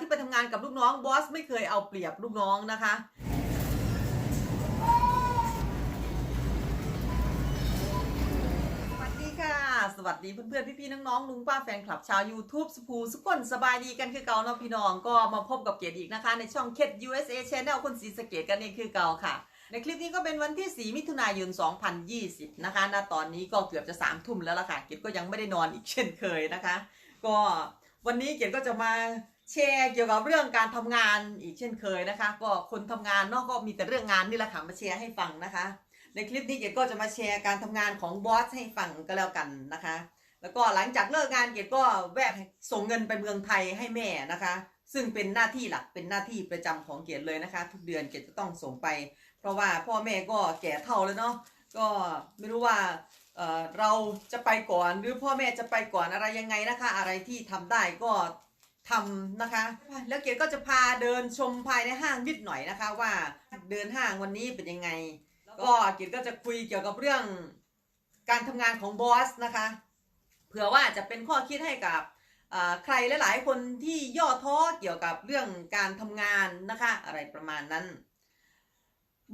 ที่ไปทำงานกับลูกน้องบอสไม่เคยเอาเปรียบลูกน้องนะคะสวัสดีค่ะสวัสดีเพื่อนๆ พี่ๆ น้องๆ ลุงป้าแฟนคลับชาว YouTube สปูสุกคนสบายดีกันคือเก่าเนาะพี่น้องก็มาพบกับเกดอีกนะคะ ในช่องเคด USA Channel คนสีสเกตกันเองคือเก่าค่ะ ในคลิปนี้ก็เป็นวันที่ 4 มิถุนายน 2020 นะคะณตอนนี้ก็เกือบจะ3ทุ่มแล้วล่ะค่ะ เกดก็ยังไม่ได้นอนอีกเช่นเคยนะคะ ก็วันนี้เกดก็จะมา แชร์เกี่ยวกับเรื่องการทำงานอีกเช่นเคยนะคะ ก็คนทำงานเนาะก็มีแต่เรื่องงานนี่แหละค่ะมาแชร์ให้ฟังนะคะ ในคลิปนี้เกดก็จะมาแชร์การทำงานของบอสให้ฟังก็แล้วกันนะคะ แล้วก็หลังจากเลิกงานเกดก็แวะส่งเงินไปเมืองไทยให้แม่นะคะ ซึ่งเป็นหน้าที่หลักเป็นหน้าที่ประจำของเกดเลยนะคะ ทุกเดือนเกดจะต้องส่งไป เพราะว่าพ่อแม่ก็แก่เฒ่าแล้วเนาะก็ไม่รู้ว่าเเราจะไปก่อนหรือพ่อแม่จะไปก่อนอะไรยังไงนะคะ อะไรที่ทำได้ก็ ทำนะคะ แล้วเกดก็จะพาเดินชมภายในห้างนิดหน่อยนะคะ ว่าเดินห้างวันนี้เป็นยังไง ก็เกดก็จะคุยเกี่ยวกับเรื่องการทำงานของบอสนะคะ เผื่อว่าจะเป็นข้อคิดให้กับอ่าใครหลายๆ คนที่ย่อท้อเกี่ยวกับเรื่องการทำงานนะคะ อะไรประมาณนั้น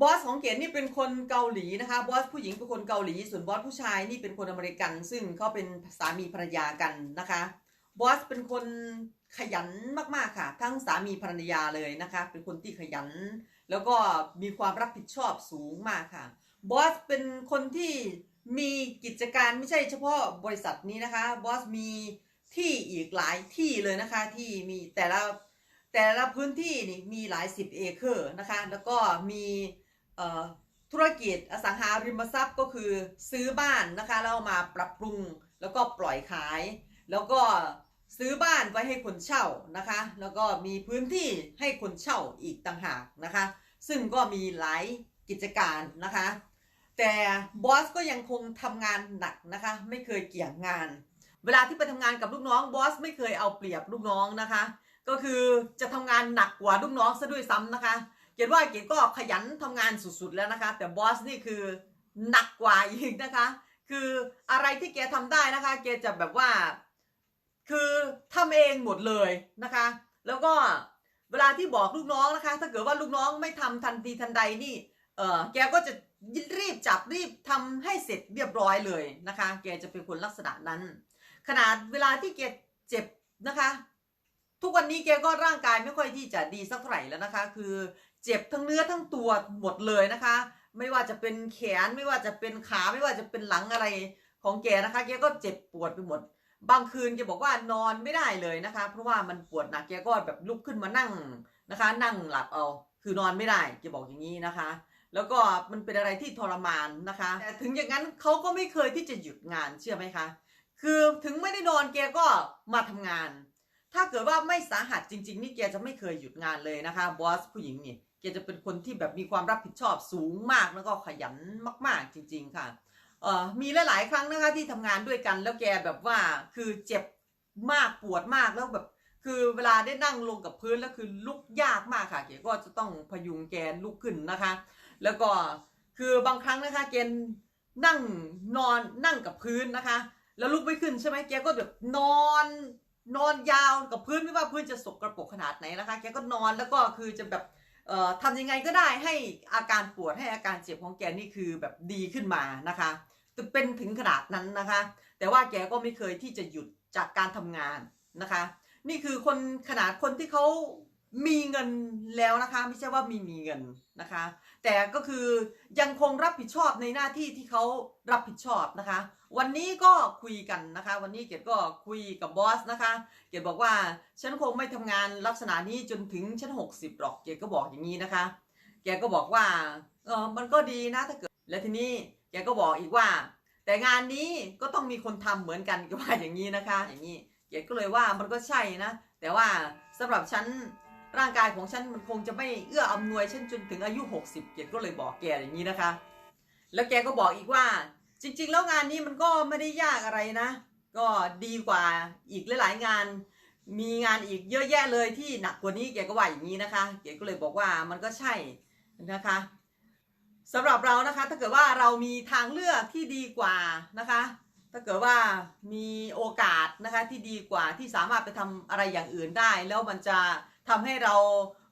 บอสของเกดนี่เป็นคนเกาหลีนะคะบอสผู้หญิงเป็นคนเกาหลี ส่วนบอสผู้ชายนี่เป็นคนอเมริกัน ซึ่งเขาเป็นสามีภรรยากันนะคะบอสเป็นคน ขยันมากๆค่ะ ทั้งสามีภรรยาเลยนะคะ เป็นคนที่ขยัน แล้วก็มีความรับผิดชอบสูงมากค่ะบอสเป็นคนที่มีกิจการไม่ใช่เฉพาะบริษัทนี้นะคะบอสมีที่อีกหลายที่เลยนะคะที่มีแต่ละแต่ละพื้นที่นี่มีหลายสิบเอเคอร์นะคะแล้วก็มีธุรกิจอสังหาริมทรัพย์ก็คือซื้อบ้านนะคะแล้วมาปรับปรุงแล้วก็ปล่อยขาย แล้วก็ ซื้อบ้านไว้ให้คนเช่านะคะ แล้วก็มีพื้นที่ให้คนเช่าอีกต่างหากนะคะ ซึ่งก็มีหลายกิจการนะคะ แต่บอสก็ยังคงทำงานหนักนะคะ ไม่เคยเกี่ยงงาน เวลาที่ไปทำงานกับลูกน้องบอสไม่เคยเอาเปรียบลูกน้องนะคะ ก็คือจะทำงานหนักกว่าลูกน้องซะด้วยซ้ำนะคะเกดว่าเกดก็ขยันทำงานสุดๆแล้วนะคะ แต่บอสนี่คือหนักกว่าอีกนะคะ คืออะไรที่แกทำได้นะคะ แกจะแบบว่า คือทำเองหมดเลยนะคะ แล้วก็เวลาที่บอกลูกน้องนะคะ ถ้าเกิดว่าลูกน้องไม่ทำทันทีทันใดนี่ เออแกก็จะรีบจับรีบทำให้เสร็จเรียบร้อยเลยนะคะ แกจะเป็นคนลักษณะนั้น ขนาดเวลาที่แกเจ็บนะคะ ทุกวันนี้แกก็ร่างกายไม่ค่อยที่จะดีสักเท่าไหร่แล้วนะคะ คือเจ็บทั้งเนื้อทั้งตัวหมดเลยนะคะ ไม่ว่าจะเป็นแขนไม่ว่าจะเป็นขาไม่ว่าจะเป็นหลังอะไรของแกนะคะ แกก็เจ็บปวดไปหมด บางคืนแกบอกว่านอนไม่ได้เลยนะคะ เพราะว่ามันปวดหนักแกก็แบบลุกขึ้นมานั่งนะคะ นั่งหลับเอาคือนอนไม่ได้แกบอกอย่างนี้นะคะ แล้วก็มันเป็นอะไรที่ทรมานนะคะแต่ถึงอย่างนั้นเขาก็ไม่เคยที่จะหยุดงานเชื่อไหมคะคือถึงไม่ได้นอนแกก็มาทำงาน ถ้าเกิดว่าไม่สาหัสจริง ๆ นี่แกจะไม่เคยหยุดงานเลยนะคะบอสผู้หญิงนี่แกจะเป็นคนที่แบบมีความรับผิดชอบสูงมากแล้วก็ขยันมาก ๆจริง ๆ ค่ะ เออมีหลายๆครั้งนะคะที่ทำงานด้วยกันแล้วแกแบบว่าคือเจ็บมากปวดมากแล้วแบบคือเวลาได้นั่งลงกับพื้นแล้วคือลุกยากมากค่ะแกก็จะต้องพยุงแกลุกขึ้นนะคะ แล้วก็คือบางครั้งนะคะแกนั่งนอนนั่งกับพื้นนะคะ แล้วลุกไม่ขึ้นใช่ไหมแกก็แบบนอนนอนยาวกับพื้นไม่ว่าพื้นจะสกรปรกขนาดไหนนะคะ แกก็นอนแล้วก็คือจะแบบ ทำยังไงก็ได้ให้อาการปวดให้อาการเจ็บของแกนี่คือแบบดีขึ้นมานะคะเป็นถึงขนาดนั้นนะคะ แต่ว่าแกก็ไม่เคยที่จะหยุดจากการทำงานนะคะ นี่คือคนขนาดคนที่เขา มีเงินแล้วนะคะไม่ใช่ว่ามีมีเงินนะคะ แต่ก็คือยังคงรับผิดชอบในหน้าที่ที่เขารับผิดชอบนะคะ วันนี้ก็คุยกันนะคะ วันนี้เกดก็คุยกับบอสนะคะ เกดบอกว่าฉันคงไม่ทำงานลักษณะนี้จนถึงชั้นหกสิบหรอกเกดก็บอกอย่างนี้นะคะ แกก็บอกว่าเออมันก็ดีนะถ้าเกิดและทีนี้แกก็บอกอีกว่า แต่งานนี้ก็ต้องมีคนทำเหมือนกันก็ว่าอย่างนี้นะคะ อย่างนี้เกดก็เลยว่ามันก็ใช่นะ แต่ว่าสำหรับฉัน ร่างกายของฉันมันคงจะไม่เอื้ออำนวยฉันจนถึงอายุ 60เกดก็เลยบอกแกอย่างนี้นะคะ แล้วแกก็บอกอีกว่า จริง ๆ แล้วงานนี้มันก็ไม่ได้ยากอะไรนะ ก็ดีกว่าอีกหลายๆงาน มีงานอีกเยอะแยะเลยที่หนักกว่านี้แกก็ว่าอย่างนี้นะคะเกดก็เลยบอกว่ามันก็ใช่นะคะสำหรับเรานะคะถ้าเกิดว่าเรามีทางเลือกที่ดีกว่านะคะ ถ้าเกิดว่ามีโอกาสนะคะที่ดีกว่าที่สามารถไปทำอะไรอย่างอื่นได้ แล้วมันจะ ทำให้เรา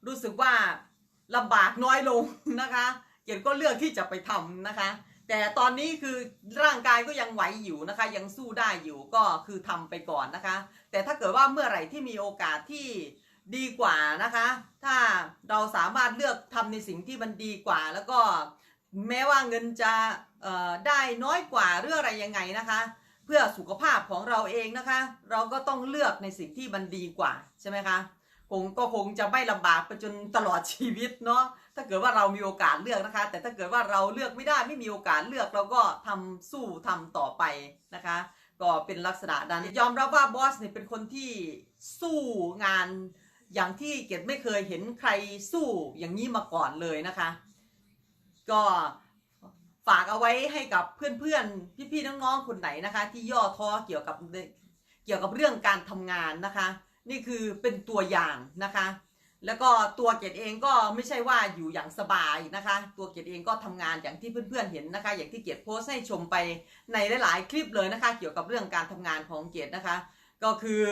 รู้สึกว่าลำบากน้อยลงนะคะ เกียรติก็เลือกที่จะไปทำนะคะ แต่ตอนนี้คือร่างกายก็ยังไหวอยู่นะคะ ยังสู้ได้อยู่ก็คือทำไปก่อนนะคะ แต่ถ้าเกิดว่าเมื่อไหร่ที่มีโอกาสที่ดีกว่านะคะ ถ้าเราสามารถเลือกทำในสิ่งที่มันดีกว่า แล้วก็แม้ว่าเงินจะได้น้อยกว่าหรืออะไรยังไงนะคะ เพื่อสุขภาพของเราเองนะคะ เราก็ต้องเลือกในสิ่งที่มันดีกว่าใช่ไหมคะ คงก็คงจะไม่ลำบากไปจนตลอดชีวิตเนาะถ้าเกิดว่าเรามีโอกาสเลือกนะคะ แต่ถ้าเกิดว่าเราเลือกไม่ได้ไม่มีโอกาสเลือกเราก็ทำสู้ทำต่อไปนะคะ ก็เป็นลักษณะนั้นยอมรับว่าบอสเนี่ยเป็นคนที่สู้งานอย่างที่เกดไม่เคยเห็นใครสู้อย่างนี้มาก่อนเลยนะคะ ก็ฝากเอาไว้ให้กับเพื่อนๆพี่ๆน้องๆคนไหนนะคะ ที่ย่อท้อเกี่ยวกับเกี่ยวกับเรื่องการทำงานนะคะ นี่คือเป็นตัวอย่างนะคะ แล้วก็ตัวเกดเองก็ไม่ใช่ว่าอยู่อย่างสบายนะคะ ตัวเกดเองก็ทำงานอย่างที่เพื่อนๆเห็นนะคะ อย่างที่เกดโพสต์ให้ชมไปในหลายๆคลิปเลยนะคะ เกี่ยวกับเรื่องการทำงานของเกดนะคะ ก็คือ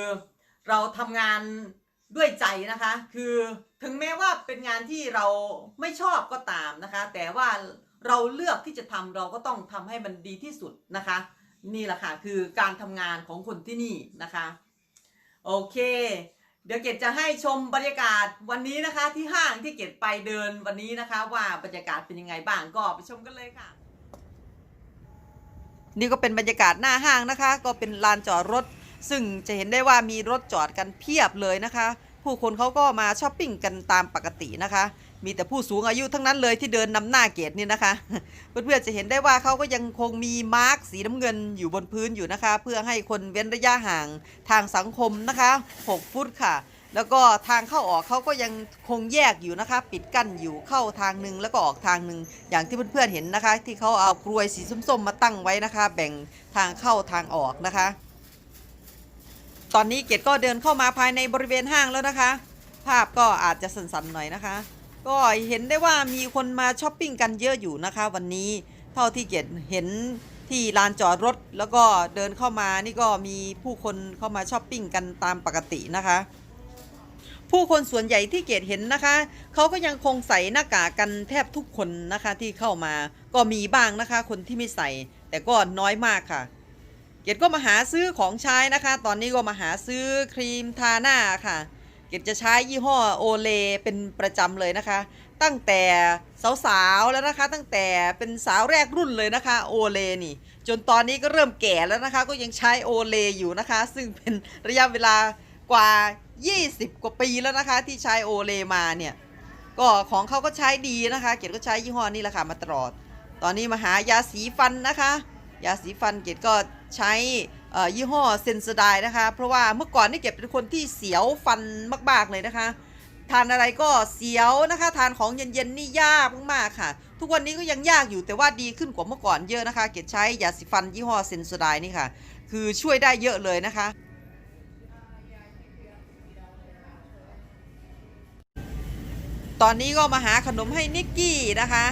เราทำงานด้วยใจนะคะ คือถึงแม้ว่าเป็นงานที่เราไม่ชอบก็ตามนะคะ แต่ว่าเราเลือกที่จะทำเราก็ต้องทำให้มันดีที่สุดนะคะ นี่แหละค่ะคือการทำงานของคนที่นี่นะคะ โอเค เดี๋ยวเกดจะให้ชมบรรยากาศวันนี้นะคะ ที่ห้างที่เกดไปเดินวันนี้นะคะ ว่าบรรยากาศเป็นยังไงบ้างก็ไปชมกันเลยค่ะ นี่ก็เป็นบรรยากาศหน้าห้างนะคะ ก็เป็นลานจอดรถ ซึ่งจะเห็นได้ว่ามีรถจอดกันเพียบเลยนะคะ ผู้คนเขาก็มาช้อปปิ้งกันตามปกตินะคะ มีแต่ผู้สูงอายุทั้งนั้นเลยที่เดินนำหน้าเกตนี่นะคะ เพื่อนๆจะเห็นได้ว่าเขาก็ยังคงมีมาร์กสีน้ำเงินอยู่บนพื้นอยู่นะคะ เพื่อให้คนเว้นระยะห่างทางสังคมนะคะ 6 ฟุตค่ะแล้วก็ทางเข้าออกเขาก็ยังคงแยกอยู่นะคะ ปิดกั้นอยู่เข้าทางหนึ่งแล้วก็ออกทางหนึ่งอย่างที่เพื่อนๆเห็นนะคะ ที่เขาเอากลวยสีส้มๆมาตั้งไว้นะคะ แบ่งทางเข้าทางออกนะคะ ตอนนี้เกดก็เดินเข้ามาภายในบริเวณห้างแล้วนะคะ ภาพก็อาจจะสั่นๆหน่อยนะคะ ก็เห็นได้ว่ามีคนมาช้อปปิ้งกันเยอะอยู่นะคะ วันนี้เท่าที่เกดเห็นที่ลานจอดรถแล้วก็เดินเข้ามานี่ก็มีผู้คนเข้ามาช้อปปิ้งกันตามปกตินะคะ ผู้คนส่วนใหญ่ที่เกดเห็นนะคะเขาก็ยังคงใส่หน้ากากกันแทบทุกคนนะคะที่เข้ามาก็มีบ้างนะคะ คนที่ไม่ใส่ แต่ก็น้อยมากค่ะ เกดก็มาหาซื้อของใช้นะคะ ตอนนี้ก็มาหาซื้อครีมทาหน้าค่ะ เกดจะใช้ยี่ห้อโอเลเป็นประจำเลยนะคะ ตั้งแต่สาวๆแล้วนะคะ ตั้งแต่เป็นสาวแรกรุ่นเลยนะคะโอเลนี่ จนตอนนี้ก็เริ่มแก่แล้วนะคะ ก็ยังใช้โอเลอยู่นะคะ ซึ่งเป็นระยะเวลากว่า 20 กว่าปีแล้วนะคะ ที่ใช้โอเลมาเนี่ย ก็ของเขาก็ใช้ดีนะคะ เกดก็ใช้ยี่ห้อนี้แหละค่ะมาตลอด ตอนนี้มาหายาสีฟันนะคะ ยาสีฟันเกดก็ใช้ยี่ห้อเซนสไดนะคะ เพราะว่าเมื่อก่อนนี่เกดเป็นคนที่เสียวฟันมาก ๆ เลยนะคะ ทานอะไรก็เสียวนะคะ ทานของเย็นๆนี่ยากมากๆค่ะ ทุกวันนี้ก็ยังยากอยู่แต่ว่าดีขึ้นกว่าเมื่อก่อนเยอะนะคะ เกดใช้ยาสีฟันยี่ห้อเซนสไดนี่ค่ะ คือช่วยได้เยอะเลยนะคะตอนนี้ก็มาหาขนมให้นิกกี้นะคะ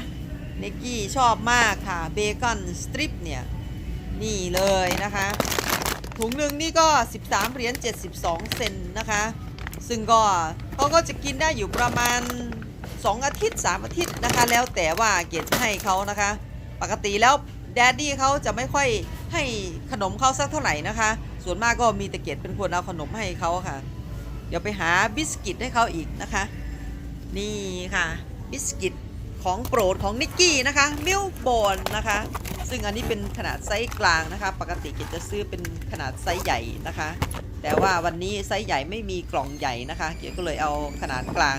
นิกกี้ชอบมากค่ะ เบคอนสตริปเนี่ย นี่เลยนะคะ ถุงหนึ่งนี่ก็ 13เหรียญ72 เซนนะคะ ซึ่งก็เขาก็จะกินได้อยู่ประมาณ 2 อาทิตย์ 3 อาทิตย์นะคะ แล้วแต่ว่าเกดให้เขานะคะ ปกติแล้วแดดดี้เขาจะไม่ค่อยให้ขนมเขาสักเท่าไหร่นะคะ ส่วนมากก็มีแต่เกดเป็นคนเอาขนมให้เขาค่ะ เดี๋ยวไปหาบิสกิตให้เขาอีกนะคะ นี่ค่ะ บิสกิตของโปรดของนิกกี้นะคะ มิลโบนนะคะ ซึ่งอันนี้เป็นขนาดไซส์กลางนะคะ ปกติเกดจะซื้อเป็นขนาดไซส์ใหญ่นะคะ แต่ว่าวันนี้ไซส์ใหญ่ไม่มีกล่องใหญ่นะคะเกดก็เลยเอาขนาดกลาง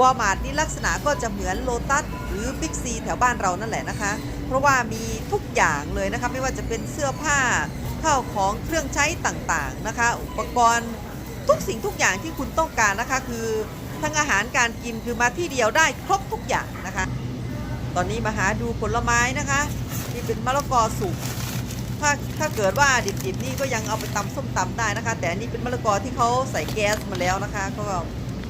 วอลมาร์ทนี่ลักษณะก็จะเหมือนโลตัสหรือบิ๊กซีแถวบ้านเรานั่นแหละนะคะ เพราะว่ามีทุกอย่างเลยนะคะ ไม่ว่าจะเป็นเสื้อผ้า ข้าวของเครื่องใช้ต่างๆนะคะ อุปกรณ์ทุกสิ่งทุกอย่างที่คุณต้องการนะคะ คือทั้งอาหารการกินคือมาที่เดียวได้ครบทุกอย่างนะคะ ตอนนี้มาหาดูผลไม้นะคะนี่เป็นมะละกอสุกถ้าถ้าเกิดว่าดิบๆนี่ก็ยังเอาไปตำส้มตำได้นะคะ แต่นนี้เป็นมะละกอที่เขาใส่แก๊สมาแล้วนะคะ ก็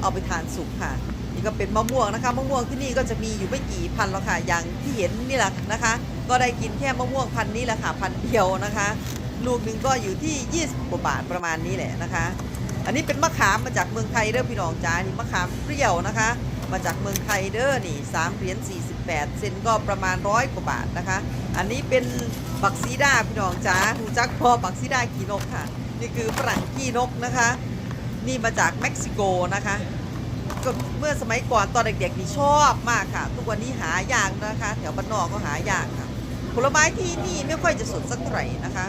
เอาไปทานสุกค่ะนี่ก็เป็นมะม่วงนะคะมะม่วงที่นี่ก็จะมีอยู่ไม่กี่พันหรอกค่ะอย่างที่เห็นนี่แหละนะคะ ก็ได้กินแค่มะม่วงพันนี้แหละค่ะพันเดียวนะคะ ลูกหนึ่งก็อยู่ที่ 20กว่าบาทประมาณนี้แหละนะคะ อันนี้เป็นมะขามมาจากเมืองไทยเด้อพี่น้องจ้านี่มะขามเปรี้ยวนะคะ มาจากเมืองไทยเด้อนี่3เหรียญ48 เซนก็ประมาณร้อยกว่าบาทนะคะ อันนี้เป็นบักซีดาพี่น้องจ้าหูจักพอบักซีดาขี่นกค่ะ นี่คือฝรั่งขี่นกนะคะ นี่มาจากเม็กซิโกนะคะก็เมื่อสมัยก่อนตอนเด็กๆนี่ชอบมากค่ะ ทุกวันนี้หายากนะคะ แถวบ้านนอกก็หายากค่ะผลไม้ที่นี่ไม่ค่อยจะสดสักเท่าไหร่นะคะ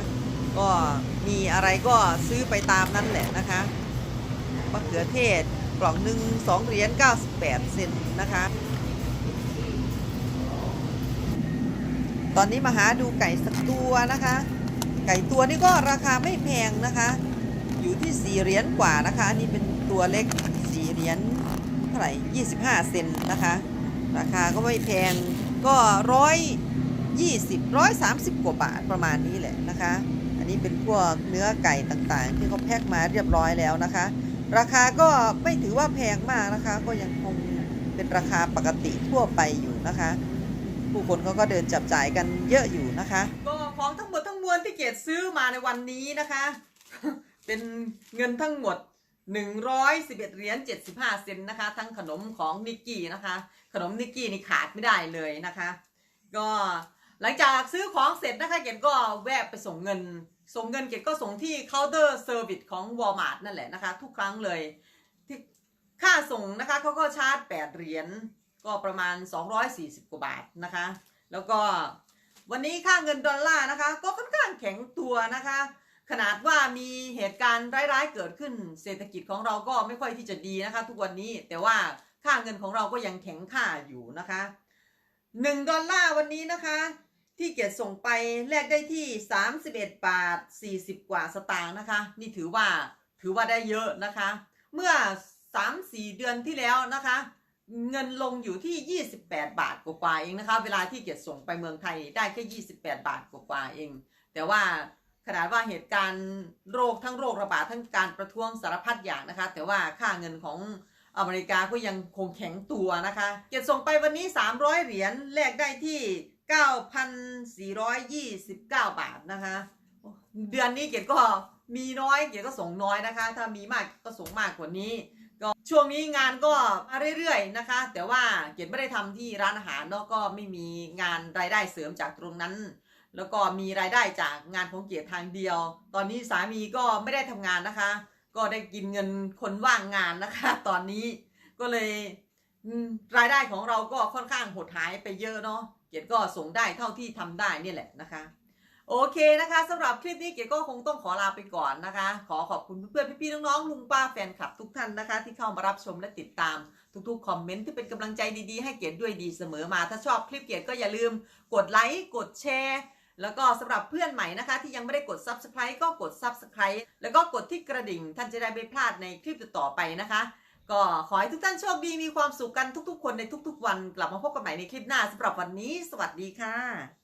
ก็มีอะไรก็ซื้อไปตามนั้นแหละนะคะมะเขือเทศกล่องหนึ่งสองเหรียญ98 เซนนะคะ ตอนนี้มาหาดูไก่สักตัวนะคะ ไก่ตัวนี้ก็ราคาไม่แพงนะคะ อยู่ที่4เหรียญกว่านะคะ อันนี้เป็นตัวเล็ก4เหรียญเท่าไหร่ 25 เซนนะคะ ราคาก็ไม่แพงก็ร้อยยี่สิบร้อยสามสิบกว่าบาทประมาณนี้แหละนะคะ อันนี้เป็นพวกเนื้อไก่ต่างๆ ที่เขาแพ็คมาเรียบร้อยแล้วนะคะ ราคาก็ไม่ถือว่าแพงมากนะคะ ก็ยังคงเป็นราคาปกติทั่วไปอยู่นะคะ ผู้คนเขาก็เดินจับจ่ายกันเยอะอยู่นะคะ ก็ของทั้งหมดทั้งมวลที่เกดซื้อมาในวันนี้นะคะ เป็นเงินทั้งหมด111เหรียญ75 เซนนะคะ ทั้งขนมของนิกกี้นะคะ ขนมนิกกี้นี่ขาดไม่ได้เลยนะคะ ก็หลังจากซื้อของเสร็จนะคะเกดก็แวะไปส่งเงิน ส่งเงินเกดก็ส่งที่เคาน์เตอร์เซอร์วิสของ Walmart นั่นแหละนะคะ ทุกครั้งเลยที่ค่าส่งนะคะเขาก็ชาร์จ 8 เหรียญก็ประมาณ 240 กว่าบาทนะคะ แล้วก็วันนี้ค่าเงินดอลลาร์นะคะ ก็ค่อนข้างแข็งตัวนะคะ ขนาดว่ามีเหตุการณ์ร้ายๆเกิดขึ้นเศรษฐกิจของเราก็ไม่ค่อยที่จะดีนะคะ ทุกวันนี้แต่ว่าค่าเงินของเราก็ยังแข็งค่าอยู่นะคะ1ดอลลาร์วันนี้นะคะ ที่เกียรติส่งไปแลกได้ที่ 31 บาท 40 กว่าสตางค์นะคะ นี่ถือว่าถือว่าได้เยอะนะคะ เมื่อ 3-4 เดือนที่แล้วนะคะ เงินลงอยู่ที่ 28 บาทกว่าๆเองนะคะ เวลาที่เกียรติส่งไปเมืองไทยได้แค่ 28 บาทกว่าๆเอง แต่ว่าขนาดว่าเหตุการณ์โรคทั้งโรคระบาดทั้งการประท้วงสารพัดอย่างนะคะ แต่ว่าค่าเงินของอเมริกาก็ยังคงแข็งตัวนะคะ เกียรติส่งไปวันนี้ 300 เหรียญแลกได้ที่ 9,429 บาทนะคะ เดือนนี้เกียรติก็มีน้อยเกียรติก็ส่งน้อยนะคะ ถ้ามีมากก็ส่งมากกว่านี้ ก็ช่วงนี้งานก็มาเรื่อยๆนะคะ แต่ว่าเกียรติไม่ได้ทำที่ร้านอาหารเนาะก็ไม่มีงานรายได้เสริมจากตรงนั้น แล้วก็มีรายได้จากงานของเกียรติทางเดียว ตอนนี้สามีก็ไม่ได้ทำงานนะคะ ก็ได้กินเงินคนว่างงานนะคะ ตอนนี้ก็เลยรายได้ของเราก็ค่อนข้างหดหายไปเยอะเนาะ กียรติก็ส่งได้เท่าที่ทำได้นี่แหละนะคะ โอเคนะคะสำหรับคลิปนี้เก๋ก็คงต้องขอลาไปก่อนนะคะ ขอขอบคุณเพื่อนๆพี่ๆน้องๆลุงป้าแฟนคลับทุกท่านนะคะ ที่เข้ามารับชมและติดตามทุกๆคอมเมนต์ที่เป็นกำลังใจดีๆให้เก๋ด้วยดีเสมอมา ถ้าชอบคลิปเก๋ก็อย่าลืมกดไลค์กดแชร์แล้วก็สำหรับเพื่อนใหม่นะคะ ที่ยังไม่ได้กด Subscribe ก็กด Subscribe แล้วก็กดที่กระดิ่ง ท่านจะได้ไม่พลาดในคลิปต่อไปนะคะ ก็ขอให้ทุกท่านโชคดีมีความสุขกันทุกๆ คนในทุก ๆ วัน กลับมาพบกันใหม่ในคลิปหน้าสำหรับวันนี้ สวัสดีค่ะ